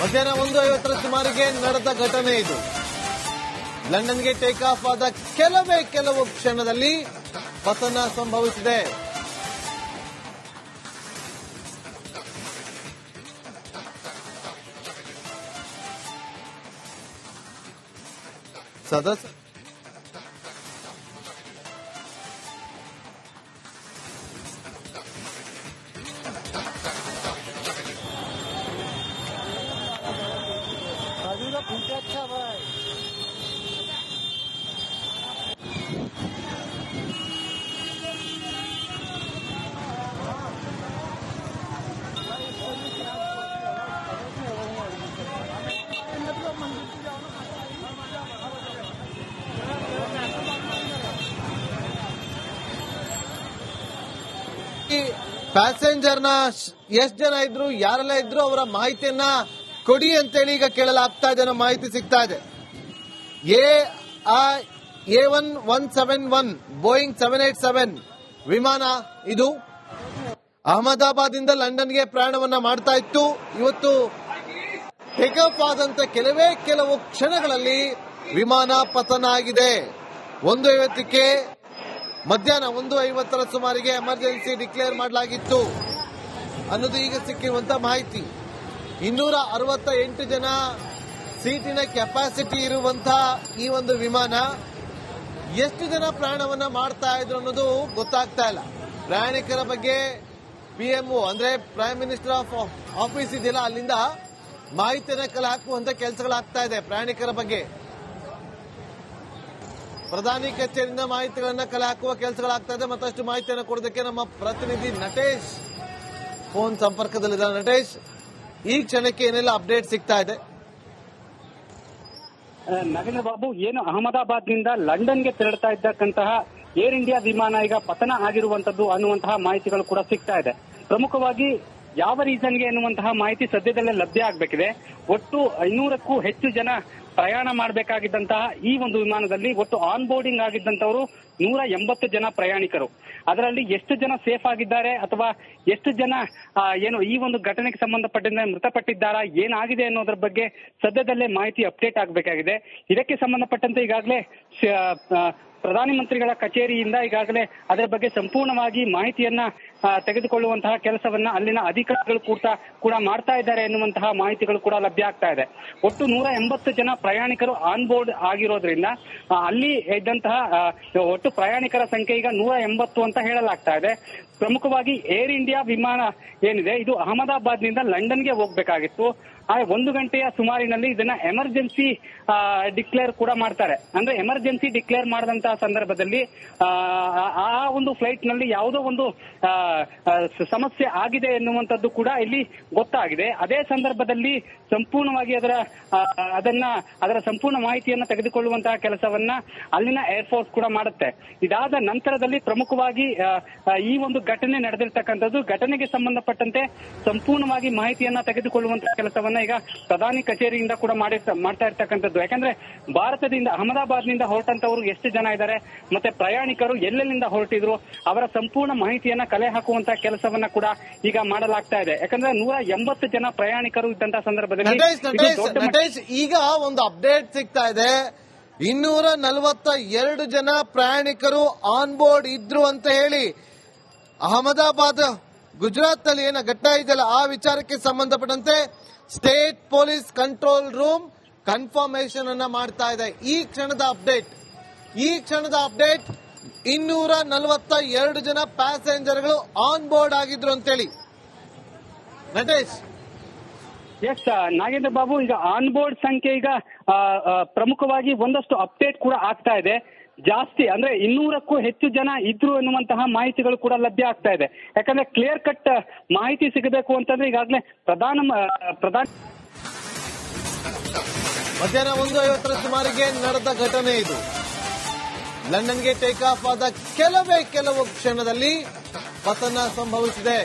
ಮಧ್ಯಾಹ್ನ ಒಂದು ಐವತ್ತರ ಸುಮಾರಿಗೆ ನಡೆದ ಘಟನೆ ಇದು. ಲಂಡನ್ಗೆ ಟೇಕ್ ಆಫ್ ಆದ ಕೆಲವೇ ಕೆಲವು ಕ್ಷಣದಲ್ಲಿ ಪತನ ಸಂಭವಿಸಿದೆ. ಸದಸ್ಯ ಪ್ಯಾಸೆಂಜರ್ನ ಎಷ್ಟು ಜನ ಇದ್ರು ಯಾರೆಲ್ಲ ಇದ್ರು ಅವರ ಮಾಹಿತಿಯನ್ನ ಕೊಡಿ ಅಂತೇಳಿ ಈಗ ಕೇಳಲಾಗ್ತಾ ಇದೆ ಅನ್ನೋ ಮಾಹಿತಿ ಸಿಗ್ತಾ ಇದೆ. A A one one seven one, Boeing seven eight seven, ವಿಮಾನ ಇದು. ಅಹಮದಾಬಾದ್ ಇಂದ ಲಂಡನ್ಗೆ ಪ್ರಯಾಣವನ್ನ ಮಾಡ್ತಾ ಇತ್ತು. ಇವತ್ತು ಟೇಕ್ ಆಫ್ ಆದಂತ ಕೆಲವೇ ಕೆಲವು ಕ್ಷಣಗಳಲ್ಲಿ ವಿಮಾನ ಪತನ ಆಗಿದೆ. ಒಂದು ಐವತ್ತಕ್ಕೆ ಮಧ್ಯಾಹ್ನ ಒಂದು ಐವತ್ತರ ಸುಮಾರಿಗೆ ಎಮರ್ಜೆನ್ಸಿ ಡಿಕ್ಲೇರ್ ಮಾಡಲಾಗಿತ್ತು. ಅನ್ನೋದು ಈಗ ಸಿಕ್ಕಿರುವಂತಹ ಮಾಹಿತಿ. ಇನ್ನೂರ ಅರವತ್ತ ಎಂಟು ಜನ ಸೀಟಿನ ಕೆಪಾಸಿಟಿ ಇರುವಂತಹ ಈ ಒಂದು ವಿಮಾನ ಎಷ್ಟು ಜನ ಪ್ರಯಾಣವನ್ನ ಮಾಡ್ತಾ ಇದ್ರು ಅನ್ನೋದು ಗೊತ್ತಾಗ್ತಾ ಇಲ್ಲ. ಪ್ರಯಾಣಿಕರ ಬಗ್ಗೆ ಪಿಎಂಒ ಅಂದ್ರೆ ಪ್ರೈಮ್ ಮಿನಿಸ್ಟರ್ ಆಫ್ ಆಫೀಸ್ ಇದೆಯಲ್ಲ, ಅಲ್ಲಿಂದ ಮಾಹಿತಿಯನ್ನು ಕಲೆ ಹಾಕುವಂತ ಕೆಲಸಗಳಾಗ್ತಾ ಇದೆ ಪ್ರಯಾಣಿಕರ ಬಗ್ಗೆ. ಪ್ರಧಾನಿ ಕಚೇರಿಯಿಂದ ಮಾಹಿತಿಗಳನ್ನ ಕಲೆ ಹಾಕುವ ಕೆಲಸಗಳಾಗ್ತಾ ಇದೆ. ಮತ್ತಷ್ಟು ಮಾಹಿತಿಯನ್ನು ಕೊಡೋದಕ್ಕೆ ನಮ್ಮ ಪ್ರತಿನಿಧಿ ನಟೇಶ್ ಫೋನ್ ಸಂಪರ್ಕದಲ್ಲಿದ್ದಾರೆ ನಟೇಶ್ ಈ ಕ್ಷಣಕ್ಕೆ ಏನೆಲ್ಲ ಅಪ್ಡೇಟ್ ಸಿಗ್ತಾ ಇದೆ? ನಗೇಂದ್ರ ಬಾಬು, ಏನು ಅಹಮದಾಬಾದ್ನಿಂದ ಲಂಡನ್ಗೆ ತೆರಳ್ತಾ ಇದ್ದಕ್ಕಂತಹ ಏರ್ ಇಂಡಿಯಾ ವಿಮಾನ ಈಗ ಪತನ ಆಗಿರುವಂತದ್ದು ಅನ್ನುವಂತಹ ಮಾಹಿತಿಗಳು ಕೂಡ ಸಿಗ್ತಾ ಇದೆ. ಪ್ರಮುಖವಾಗಿ ಯಾವ ರೀಸನ್ಗೆ ಎನ್ನುವಂತಹ ಮಾಹಿತಿ ಸದ್ಯದಲ್ಲೇ ಲಭ್ಯ ಆಗಬೇಕಿದೆ. ಒಟ್ಟು ಐನೂರಕ್ಕೂ ಹೆಚ್ಚು ಜನ ಪ್ರಯಾಣ ಮಾಡಬೇಕಾಗಿದ್ದಂತಹ ಈ ಒಂದು ವಿಮಾನದಲ್ಲಿ ಒಟ್ಟು ಆನ್ ಬೋರ್ಡಿಂಗ್ ಆಗಿದ್ದಂತವರು ನೂರ ಎಂಬತ್ತು ಜನ ಪ್ರಯಾಣಿಕರು. ಅದರಲ್ಲಿ ಎಷ್ಟು ಜನ ಸೇಫ್ ಆಗಿದ್ದಾರೆ ಅಥವಾ ಎಷ್ಟು ಜನ ಏನು ಈ ಒಂದು ಘಟನೆಗೆ ಸಂಬಂಧಪಟ್ಟಂತೆ ಮೃತಪಟ್ಟಿದ್ದಾರಾ, ಏನಾಗಿದೆ ಅನ್ನೋದ್ರ ಬಗ್ಗೆ ಸದ್ಯದಲ್ಲೇ ಮಾಹಿತಿ ಅಪ್ಡೇಟ್ ಆಗಬೇಕಾಗಿದೆ. ಇದಕ್ಕೆ ಸಂಬಂಧಪಟ್ಟಂತೆ ಈಗಾಗಲೇ ಪ್ರಧಾನಿ ಮಂತ್ರಿಗಳ ಕಚೇರಿಯಿಂದ ಈಗಾಗಲೇ ಅದರ ಬಗ್ಗೆ ಸಂಪೂರ್ಣವಾಗಿ ಮಾಹಿತಿಯನ್ನ ತೆಗೆದುಕೊಳ್ಳುವಂತಹ ಕೆಲಸವನ್ನ ಅಲ್ಲಿನ ಅಧಿಕಾರಿಗಳು ಕೂಡ ಕೂಡ ಮಾಡ್ತಾ ಇದ್ದಾರೆ ಎನ್ನುವಂತಹ ಮಾಹಿತಿಗಳು ಕೂಡ ಲಭ್ಯ ಆಗ್ತಾ ಇದೆ. ಒಟ್ಟು ನೂರ ಎಂಬತ್ತು ಜನ ಪ್ರಯಾಣಿಕರು ಆನ್ ಬೋರ್ಡ್ ಆಗಿರೋದ್ರಿಂದ ಅಲ್ಲಿ ಇದ್ದಂತಹ ಒಟ್ಟು ಪ್ರಯಾಣಿಕರ ಸಂಖ್ಯೆ ಈಗ ನೂರ ಎಂಬತ್ತು ಅಂತ ಹೇಳಲಾಗ್ತಾ ಇದೆ. ಪ್ರಮುಖವಾಗಿ ಏರ್ ಇಂಡಿಯಾ ವಿಮಾನ ಏನಿದೆ, ಇದು ಅಹಮದಾಬಾದ್ನಿಂದ ಲಂಡನ್ಗೆ ಹೋಗ್ಬೇಕಾಗಿತ್ತು. ಆ ಒಂದು ಗಂಟೆಯ ಸುಮಾರಿನಲ್ಲಿ ಇದನ್ನ ಎಮರ್ಜೆನ್ಸಿ ಡಿಕ್ಲೇರ್ ಕೂಡ ಮಾಡ್ತಾರೆ. ಅಂದ್ರೆ ಎಮರ್ಜೆನ್ಸಿ ಡಿಕ್ಲೇರ್ ಮಾಡಿದಂತಹ ಸಂದರ್ಭದಲ್ಲಿ ಆ, ಒಂದು ಫ್ಲೈಟ್ನಲ್ಲಿ ಯಾವುದೋ ಒಂದು ಸಮಸ್ಯೆ ಆಗಿದೆ ಎನ್ನುವಂಥದ್ದು ಕೂಡ ಇಲ್ಲಿ ಗೊತ್ತಾಗಿದೆ. ಅದೇ ಸಂದರ್ಭದಲ್ಲಿ ಸಂಪೂರ್ಣವಾಗಿ ಅದರ ಅದನ್ನ ಅದರ ಸಂಪೂರ್ಣ ಮಾಹಿತಿಯನ್ನ ತೆಗೆದುಕೊಳ್ಳುವಂತಹ ಕೆಲಸವನ್ನ ಅಲ್ಲಿನ ಏರ್ಫೋರ್ಸ್ ಕೂಡ ಮಾಡುತ್ತೆ. ಇದಾದ ನಂತರದಲ್ಲಿ ಪ್ರಮುಖವಾಗಿ ಈ ಒಂದು ಘಟನೆ ನಡೆದಿರ್ತಕ್ಕಂಥದ್ದು ಘಟನೆಗೆ ಸಂಬಂಧಪಟ್ಟಂತೆ ಸಂಪೂರ್ಣವಾಗಿ ಮಾಹಿತಿಯನ್ನ ತೆಗೆದುಕೊಳ್ಳುವಂತಹ ಕೆಲಸವನ್ನ ಈಗ ಪ್ರಧಾನಿ ಕಚೇರಿಯಿಂದ ಕೂಡ ಮಾಡಿ ಮಾಡ್ತಾ ಇರ್ತಕ್ಕಂಥದ್ದು. ಯಾಕಂದ್ರೆ ಭಾರತದಿಂದ ಅಹಮದಾಬಾದ್ನಿಂದ ಹೊರಟಂತವರು ಎಷ್ಟು ಜನ ಇದ್ದಾರೆ ಮತ್ತೆ ಪ್ರಯಾಣಿಕರು ಎಲ್ಲೆಲ್ಲಿಂದ ಹೊರಟಿದ್ರು ಅವರ ಸಂಪೂರ್ಣ ಮಾಹಿತಿಯನ್ನ ಕಲೆ ಹಾಕುವಂತ ಕೆಲಸವನ್ನ ಕೂಡ ಈಗ ಮಾಡಲಾಗ್ತಾ ಇದೆ. ಯಾಕಂದ್ರೆ ನೂರ ಎಂಬತ್ತು ಜನ ಪ್ರಯಾಣಿಕರು ಇದ್ದಂತಹ ಸಂದರ್ಭದಲ್ಲಿ ಈಗ ಒಂದು ಅಪ್ಡೇಟ್ ಸಿಗ್ತಾ ಇದೆ. ಇನ್ನೂರ ನಲವತ್ತ ಎರಡು ಜನ ಪ್ರಯಾಣಿಕರು ಆನ್ ಬೋರ್ಡ್ ಇದ್ರು ಅಂತ ಹೇಳಿ ಅಹಮದಾಬಾದ್ ಗುಜರಾತ್ನಲ್ಲಿ ಏನ ಘಟನೆ ಇದೆಯಲ್ಲ ಆ ವಿಚಾರಕ್ಕೆ ಸಂಬಂಧಪಟ್ಟಂತೆ state police control room confirmation ಅನ್ನ ಮಾಡ್ತಾ ಇದೆ. ಈ ಕ್ಷಣದ ಅಪ್ಡೇಟ್ ಈ ಕ್ಷಣದ ಅಪ್ಡೇಟ್ ಇನ್ನೂರ ನಲವತ್ತ ಎರಡು ಜನ ಪ್ಯಾಸೆಂಜರ್ಗಳು ಆನ್ ಬೋರ್ಡ್ ಆಗಿದ್ರು ಅಂತೇಳಿ. ನಟೇಶ್. ಎಸ್ ನಾಗೇಂದ್ರ ಬಾಬು, ಈಗ ಆನ್ ಬೋರ್ಡ್ ಸಂಖ್ಯೆ ಈಗ ಪ್ರಮುಖವಾಗಿ ಒಂದಷ್ಟು ಅಪ್ಡೇಟ್ ಕೂಡ ಆಗ್ತಾ ಇದೆ. ಜಾಸ್ತಿ, ಅಂದ್ರೆ ಇನ್ನೂರಕ್ಕೂ ಹೆಚ್ಚು ಜನ ಇದ್ರು ಎನ್ನುವಂತಹ ಮಾಹಿತಿಗಳು ಕೂಡ ಲಭ್ಯ ಆಗ್ತಾ ಇದೆ. ಯಾಕಂದ್ರೆ ಕ್ಲಿಯರ್ ಕಟ್ ಮಾಹಿತಿ ಸಿಗಬೇಕು ಅಂತಂದ್ರೆ ಈಗಾಗಲೇ ಪ್ರಧಾನ ಪ್ರಧಾನ ಮಧ್ಯಾಹ್ನ ಒಂದು ಐವತ್ತರ ಸುಮಾರಿಗೆ ನಡೆದ ಘಟನೆ ಇದು. ಲಂಡನ್ಗೆ ಟೇಕ್ ಆಫ್ ಆದ ಕೆಲವೇ, ಕೆಲವು ಕ್ಷಣದಲ್ಲಿ ಪತನ ಸಂಭವಿಸಿದೆ.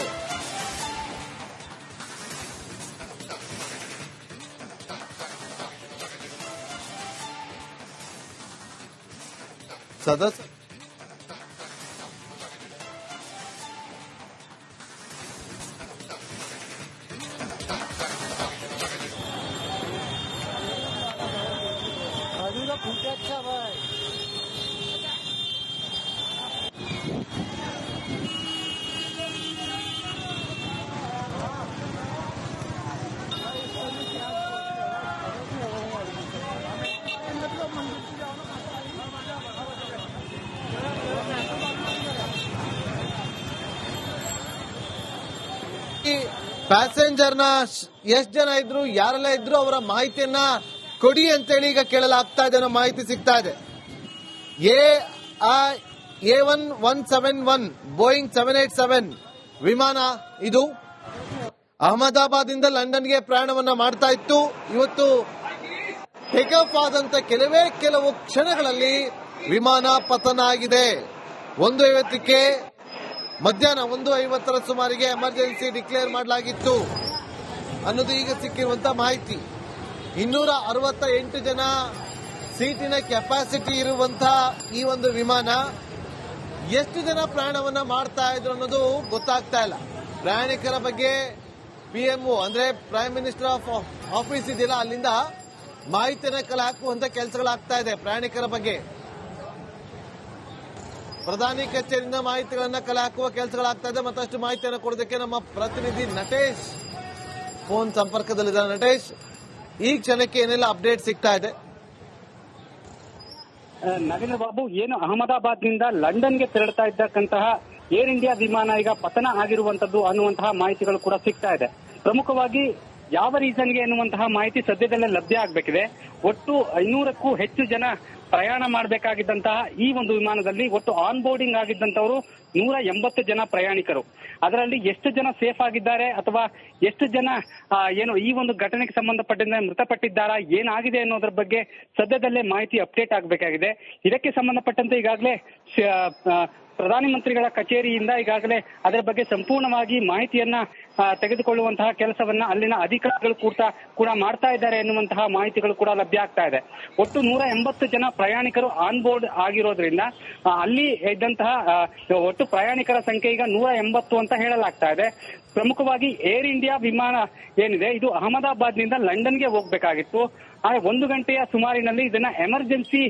Sadat Hadi da punta çaba. ಪ್ಯಾಸೆಂಜರ್ನ ಎಷ್ಟ್ ಜನ ಇದ್ರು, ಯಾರೆಲ್ಲ ಇದ್ರು ಅವರ ಮಾಹಿತಿಯನ್ನ ಕೊಡಿ ಅಂತೇಳಿ ಈಗ ಕೇಳಲಾಗ್ತಾ ಇದೆ, ಅನ್ನೋ ಮಾಹಿತಿ ಸಿಗ್ತಾ ಇದೆ. A A one one seven one, Boeing seven eight seven ವಿಮಾನ ಇದು. ಅಹಮದಾಬಾದ್ ಇಂದ ಲಂಡನ್ಗೆ ಪ್ರಯಾಣವನ್ನ ಮಾಡ್ತಾ ಇತ್ತು. ಇವತ್ತು ಟೇಕ್ ಆಫ್ ಆದಂತ ಕೆಲವೇ, ಕೆಲವು ಕ್ಷಣಗಳಲ್ಲಿ ವಿಮಾನ ಪತನ ಆಗಿದೆ. ಒಂದು ಐವತ್ತಕ್ಕೆ ಮಧ್ಯಾಹ್ನ ಒಂದು ಐವತ್ತರ ಸುಮಾರಿಗೆ ಎಮರ್ಜೆನ್ಸಿ ಡಿಕ್ಲೇರ್ ಮಾಡಲಾಗಿತ್ತು. ಅನ್ನೋದು ಈಗ ಸಿಕ್ಕಿರುವಂತ ಮಾಹಿತಿ. ಇನ್ನೂರ ಅರವತ್ತ ಎಂಟು ಜನ ಸೀಟಿನ ಕೆಪಾಸಿಟಿ ಇರುವಂತಹ ಈ ಒಂದು ವಿಮಾನ ಎಷ್ಟು ಜನ ಪ್ರಯಾಣವನ್ನ ಮಾಡ್ತಾ ಇದ್ರು ಅನ್ನೋದು ಗೊತ್ತಾಗ್ತಾ ಇಲ್ಲ. ಪ್ರಯಾಣಿಕರ ಬಗ್ಗೆ ಪಿಎಂಒ ಅಂದ್ರೆ ಪ್ರೈಮ್ ಮಿನಿಸ್ಟರ್ ಆಫ್ ಆಫೀಸ್ ಇದೆಯಲ್ಲ, ಅಲ್ಲಿಂದ ಮಾಹಿತಿಯನ್ನ ಕಲೆ ಹಾಕುವಂತ ಕೆಲಸಗಳಾಗ್ತಾ ಇದೆ ಪ್ರಯಾಣಿಕರ ಬಗ್ಗೆ. ಪ್ರಧಾನಿ ಕಚೇರಿಯಿಂದ ಮಾಹಿತಿಗಳನ್ನ ಕಲೆ ಹಾಕುವ ಕೆಲಸಗಳಾಗ್ತಾ ಇದೆ ಮತ್ತಷ್ಟು ಮಾಹಿತಿಯನ್ನು ಕೊಡೋದಕ್ಕೆ ನಮ್ಮ ಪ್ರತಿನಿಧಿ ನಟೇಶ್ ಫೋನ್ ಸಂಪರ್ಕದಲ್ಲಿದ್ದಾರೆ ನಟೇಶ್, ಈ ಕ್ಷಣಕ್ಕೆ ಏನೆಲ್ಲ ಅಪ್ಡೇಟ್ ಸಿಗ್ತಾ ಇದೆ? ನವೀನ್ ಬಾಬು, ಏನು ಅಹಮದಾಬಾದ್ನಿಂದ ಲಂಡನ್ಗೆ ತೆರಳ್ತಾ ಇದ್ದಕ್ಕಂತಹ ಏರ್ ಇಂಡಿಯಾ ವಿಮಾನ ಈಗ ಪತನ ಆಗಿರುವಂತದ್ದು ಅನ್ನುವಂತಹ ಮಾಹಿತಿಗಳು ಕೂಡ ಸಿಗ್ತಾ ಇದೆ. ಪ್ರಮುಖವಾಗಿ ಯಾವ ರೀಸನ್ಗೆ ಎನ್ನುವಂತಹ ಮಾಹಿತಿ ಸದ್ಯದಲ್ಲೇ ಲಭ್ಯ ಆಗಬೇಕಿದೆ. ಒಟ್ಟು ಐನೂರಕ್ಕೂ ಹೆಚ್ಚು ಜನ ಪ್ರಯಾಣ ಮಾಡಬೇಕಾಗಿದ್ದಂತಹ ಈ ಒಂದು ವಿಮಾನದಲ್ಲಿ ಒಟ್ಟು ಆನ್ ಬೋರ್ಡಿಂಗ್ ಆಗಿದ್ದಂತವರು ನೂರ ಎಂಬತ್ತು ಜನ ಪ್ರಯಾಣಿಕರು. ಅದರಲ್ಲಿ ಎಷ್ಟು ಜನ ಸೇಫ್ ಆಗಿದ್ದಾರೆ ಅಥವಾ ಎಷ್ಟು ಜನ ಏನು ಈ ಒಂದು ಘಟನೆಗೆ ಸಂಬಂಧಪಟ್ಟಂತೆ ಮೃತಪಟ್ಟಿದ್ದಾರಾ, ಏನಾಗಿದೆ ಅನ್ನೋದ್ರ ಬಗ್ಗೆ ಸದ್ಯದಲ್ಲೇ ಮಾಹಿತಿ ಅಪ್ಡೇಟ್ ಆಗಬೇಕಾಗಿದೆ. ಇದಕ್ಕೆ ಸಂಬಂಧಪಟ್ಟಂತೆ ಈಗಾಗಲೇ ಪ್ರಧಾನಮಂತ್ರಿಗಳ ಕಚೇರಿಯಿಂದ ಈಗಾಗಲೇ ಅದರ ಬಗ್ಗೆ ಸಂಪೂರ್ಣವಾಗಿ ಮಾಹಿತಿಯನ್ನ ತೆಗೆದುಕೊಳ್ಳುವಂತಹ ಕೆಲಸವನ್ನ ಅಲ್ಲಿನ ಅಧಿಕಾರಿಗಳು ಕೂಡ ಕೂಡ ಮಾಡ್ತಾ ಇದ್ದಾರೆ ಎನ್ನುವಂತಹ ಮಾಹಿತಿಗಳು ಕೂಡ ಲಭ್ಯ ಆಗ್ತಾ ಇದೆ. ಒಟ್ಟು ನೂರ ಎಂಬತ್ತು ಜನ ಪ್ರಯಾಣಿಕರು ಆನ್ ಬೋರ್ಡ್ ಆಗಿರೋದ್ರಿಂದ ಅಲ್ಲಿ ಇದ್ದಂತಹ ಒಟ್ಟು ಪ್ರಯಾಣಿಕರ ಸಂಖ್ಯೆ ಈಗ ನೂರ ಎಂಬತ್ತು ಅಂತ ಹೇಳಲಾಗ್ತಾ ಇದೆ. ಪ್ರಮುಖವಾಗಿ ಏರ್ ಇಂಡಿಯಾ ವಿಮಾನ ಏನಿದೆ, ಇದು ಅಹಮದಾಬಾದ್ನಿಂದ ಲಂಡನ್ಗೆ ಹೋಗ್ಬೇಕಾಗಿತ್ತು. ಒಂದು ಗಂಟೆಯ ಸುಮಾರಿನಲ್ಲಿ ಇದನ್ನ ಎಮರ್ಜೆನ್ಸಿ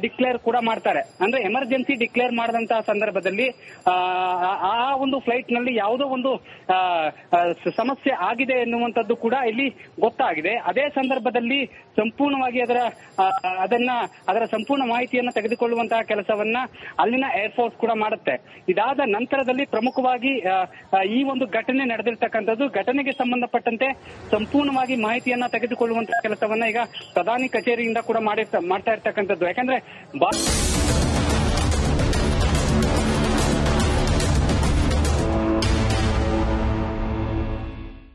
ಡಿಕ್ಲೇರ್ ಕೂಡ ಮಾಡ್ತಾರೆ. ಅಂದ್ರೆ ಎಮರ್ಜೆನ್ಸಿ ಡಿಕ್ಲೇರ್ ಮಾಡಿದಂತಹ ಸಂದರ್ಭದಲ್ಲಿ ಆ, ಒಂದು ಫ್ಲೈಟ್ನಲ್ಲಿ ಯಾವುದೋ ಒಂದು ಸಮಸ್ಯೆ ಆಗಿದೆ ಎನ್ನುವಂಥದ್ದು ಕೂಡ ಇಲ್ಲಿ ಗೊತ್ತಾಗಿದೆ. ಅದೇ ಸಂದರ್ಭದಲ್ಲಿ ಸಂಪೂರ್ಣವಾಗಿ ಅದರ ಅದನ್ನ ಅದರ ಸಂಪೂರ್ಣ ಮಾಹಿತಿಯನ್ನು ತೆಗೆದುಕೊಳ್ಳುವಂತಹ ಕೆಲಸವನ್ನ ಅಲ್ಲಿನ ಏರ್ಫೋರ್ಸ್ ಕೂಡ ಮಾಡುತ್ತೆ. ಇದಾದ ನಂತರದಲ್ಲಿ ಪ್ರಮುಖವಾಗಿ ಈ ಒಂದು ಘಟನೆ ನಡೆದಿರ್ತಕ್ಕಂಥದ್ದು ಘಟನೆಗೆ ಸಂಬಂಧಪಟ್ಟಂತೆ ಸಂಪೂರ್ಣವಾಗಿ ಮಾಹಿತಿಯನ್ನ ತೆಗೆದುಕೊಳ್ಳುವಂತಹ ಕೆಲಸವನ್ನ ಈಗ ಪ್ರಧಾನಿ ಕಚೇರಿಯಿಂದ ಕೂಡ ಮಾಡಿರ್ತ ಮಾಡ್ತಾ ಇರ್ತಕ್ಕಂಥದ್ದು. ಯಾಕಂದ್ರೆ